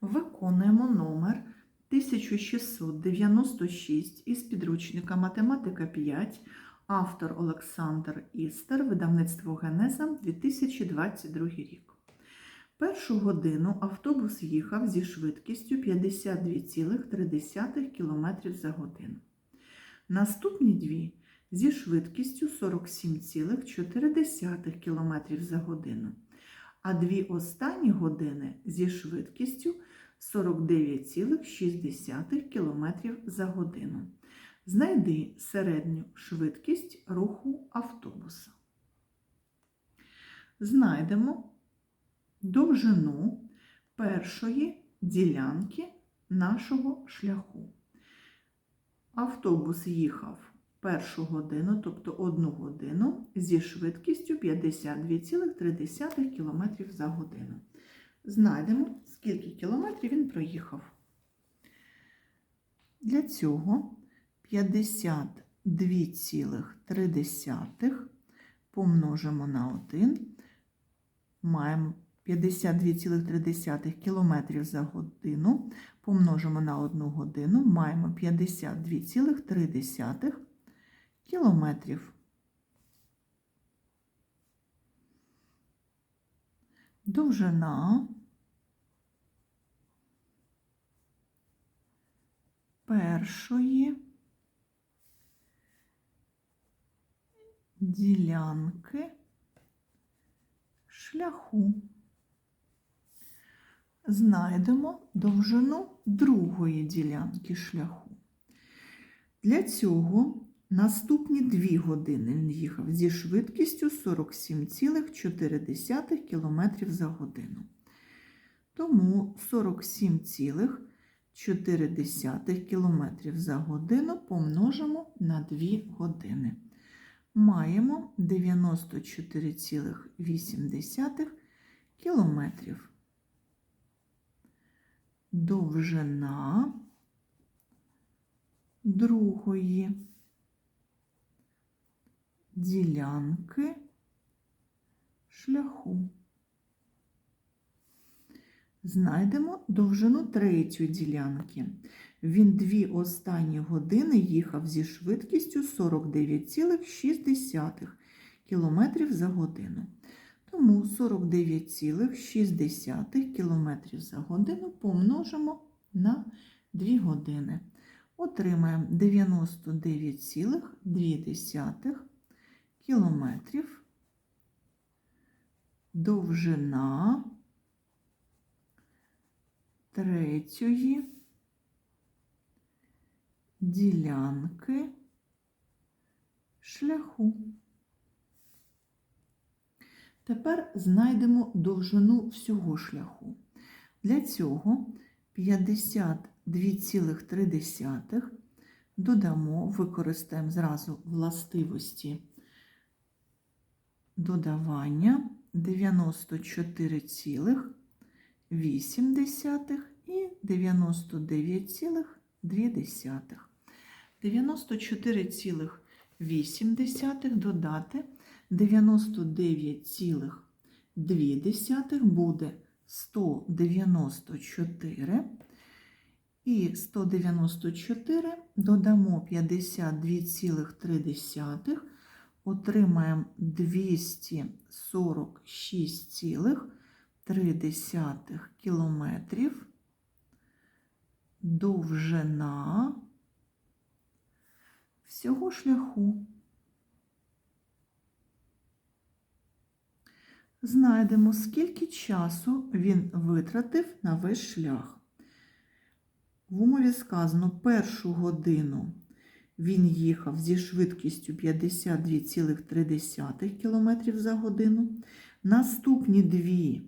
Виконуємо номер 1696 із підручника Математика 5, автор Олександр Істер, видавництво Генеза 2022 рік. Першу годину автобус їхав зі швидкістю 52,3 км за годину. Наступні дві зі швидкістю 47,4 км за годину, а дві останні години зі швидкістю 49,6 км за годину. Знайди середню швидкість руху автобуса. Знайдемо довжину першої ділянки нашого шляху. Автобус їхав першу годину, тобто одну годину, зі швидкістю 52,3 км за годину. Знайдемо, скільки кілометрів він проїхав. Для цього 52,3 помножимо на 1, маємо 52,3 км за годину, помножимо на 1 годину, маємо 52,3 кілометрів. Довжина першої ділянки шляху. Знайдемо довжину другої ділянки шляху. Для цього наступні 2 години він їхав зі швидкістю 47,4 км за годину. Тому 47,4 км за годину помножимо на 2 години. Маємо 94,8 кілометрів. Довжина другої ділянки шляху. Знайдемо довжину третьої ділянки. Він дві останні години їхав зі швидкістю 49,6 км за годину. Тому 49,6 км за годину помножимо на 2 години. Отримаємо 99,2 км. Довжина третьої ділянки шляху. Тепер знайдемо довжину всього шляху. Для цього 52,3 додамо, використаємо зразу властивості додавання 94,8 і 99,2. 94,8 додати 99,2 буде 194. І 194 додамо 52,3, отримаємо 246,3 кілометрів довжина всього шляху. Знайдемо, скільки часу він витратив на весь шлях. В умові сказано, першу годину він їхав зі швидкістю 52,3 км за годину. Наступні дві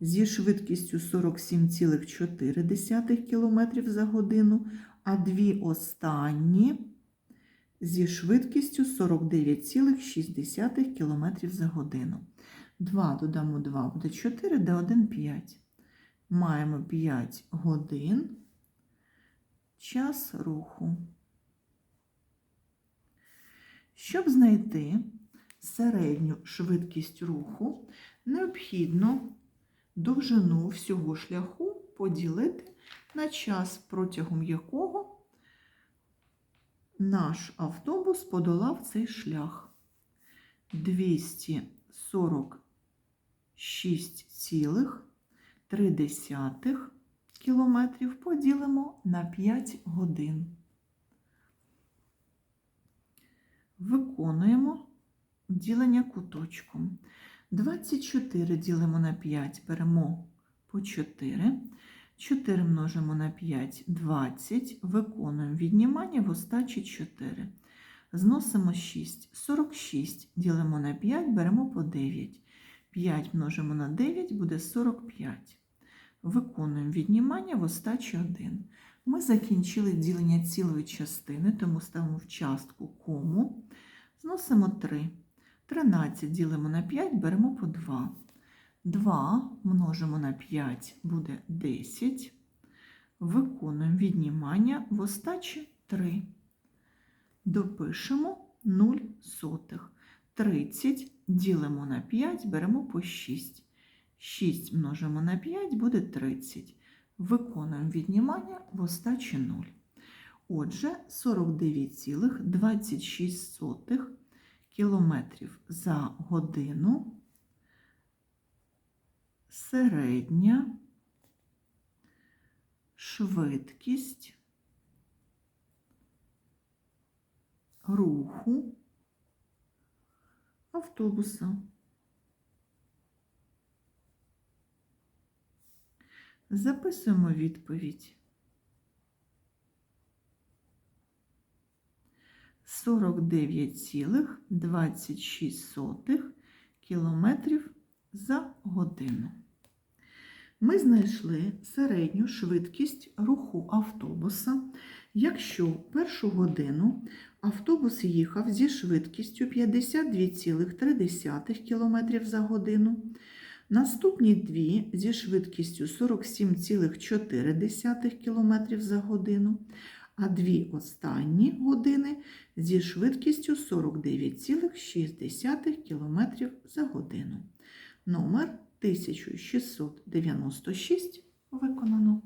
зі швидкістю 47,4 км за годину, а дві останні зі швидкістю 49,6 км за годину. 2 додамо 2 буде 4, де 1 5. Маємо 5 годин час руху. Щоб знайти середню швидкість руху, необхідно довжину всього шляху поділити на час, протягом якого наш автобус подолав цей шлях. 246,3 кілометрів поділимо на 5 годин. Виконуємо ділення куточком. 24 ділимо на 5, беремо по 4. 4 множимо на 5 20. Виконуємо віднімання в остачі 4. Зносимо 6. 46 ділимо на 5, беремо по 9. 5 множимо на 9 буде 45. Виконуємо віднімання в остачі 1. Ми закінчили ділення цілої частини, тому ставимо в частку кому. Зносимо 3. 13 ділимо на 5, беремо по 2. 2 множимо на 5 буде 10. Виконуємо віднімання в остачі 3. Допишемо 0 сотих. 30 ділимо на 5, беремо по 6. 6 множимо на 5 буде 30. Виконуємо віднімання в остачі 0. Отже, 49,26 кілометрів за годину середня швидкість руху автобуса. Записуємо відповідь. 49,26 кілометрів за годину. Ми знайшли середню швидкість руху автобуса, якщо першу годину автобус їхав зі швидкістю 52,3 км за годину, наступні дві зі швидкістю 47,4 км за годину, а дві останні години зі швидкістю 49,6 км за годину. Номер 1696 виконано.